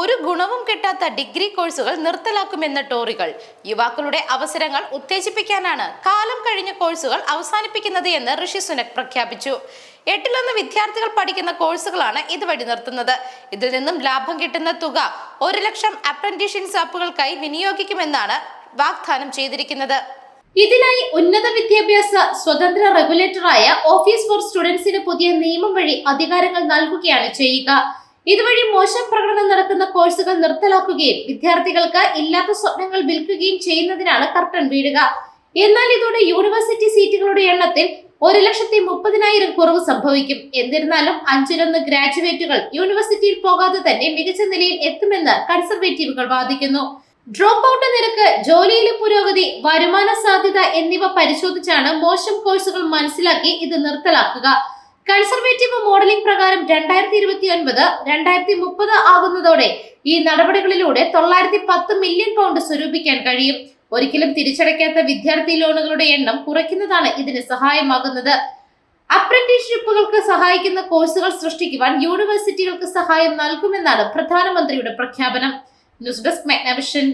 ഒരു ഗുണവും കിട്ടാത്ത ഡിഗ്രി കോഴ്സുകൾ നിർത്തലാക്കുമെന്ന ടോറികൾ. യുവാക്കളുടെ അവസരങ്ങൾ ഉത്തേജിപ്പിക്കാനാണ് കാലം കഴിഞ്ഞ കോഴ്സുകൾ അവസാനിപ്പിക്കുന്നത് എന്ന് ഋഷി സുനക് പ്രഖ്യാപിച്ചു. എട്ടിലൊന്ന് വിദ്യാർത്ഥികൾ പഠിക്കുന്ന കോഴ്സുകളാണ് ഇതുവഴി നിർത്തുന്നത്. ഇതിൽ നിന്നും ലാഭം കിട്ടുന്ന തുക ഒരു ലക്ഷം അപ്രന്റീസ്ഷിപ്സുകൾക്കായി വിനിയോഗിക്കുമെന്നാണ് വാഗ്ദാനം ചെയ്തിരിക്കുന്നത്. ഇതിനായി ഉന്നത വിദ്യാഭ്യാസ സ്വതന്ത്ര റെഗുലേറ്ററായ ഓഫീസ് ഫോർ സ്റ്റുഡൻസിന് പുതിയ നിയമം വഴി അധികാരങ്ങൾ നൽകുകയാണ് ചെയ്യുക. ഇതുവഴി മോശം പ്രകടനം നടത്തുന്ന കോഴ്സുകൾ നിർത്തലാക്കുകയും വിദ്യാർത്ഥികൾക്ക് ഇല്ലാത്ത സ്വപ്നങ്ങൾ വിൽക്കുകയും ചെയ്യുന്നതിനാണ് കർട്ടൻ വീഴുക. എന്നാൽ ഇതോടെ യൂണിവേഴ്സിറ്റി സീറ്റുകളുടെ എണ്ണത്തിൽ ഒരു ലക്ഷത്തി മുപ്പതിനായിരം കുറവ് സംഭവിക്കും. എന്നിരുന്നാലും അഞ്ചിലൊന്ന് ഗ്രാജുവേറ്റുകൾ യൂണിവേഴ്സിറ്റിയിൽ പോകാതെ തന്നെ മികച്ച നിലയിൽ എത്തുമെന്ന് കൺസർവേറ്റീവുകൾ വാദിക്കുന്നു. ഡ്രോപ്പ് ഔട്ട് നിരക്ക് ജോലിയിലെ പുരോഗതി വരുമാന സാധ്യത എന്നിവ പരിശോധിച്ചാണ് മോശം കോഴ്സുകൾ മനസ്സിലാക്കി ഇത് നിർത്തലാക്കുക. കൺസർവേറ്റീവ് മോഡലിംഗ് പ്രകാരം രണ്ടായിരത്തി ഇരുപത്തി ഒൻപത് രണ്ടായിരത്തി മുപ്പത് ആകുന്നതോടെ ഈ നടപടികളിലൂടെ തൊള്ളായിരത്തി പത്ത് മില്യൺ പൗണ്ട് സ്വരൂപിക്കാൻ കഴിയും. ഒരിക്കലും തിരിച്ചടയ്ക്കാത്ത വിദ്യാർത്ഥി ലോണുകളുടെ എണ്ണം കുറയ്ക്കുന്നതാണ് ഇതിന് സഹായമാകുന്നത്. അപ്രന്റീസ്ഷിപ്പുകൾക്ക് സഹായിക്കുന്ന കോഴ്സുകൾ സൃഷ്ടിക്കുവാൻ യൂണിവേഴ്സിറ്റികൾക്ക് സഹായം നൽകുമെന്നാണ് പ്രധാനമന്ത്രിയുടെ പ്രഖ്യാപനം. News desk മെഗ്നവിഷൻ.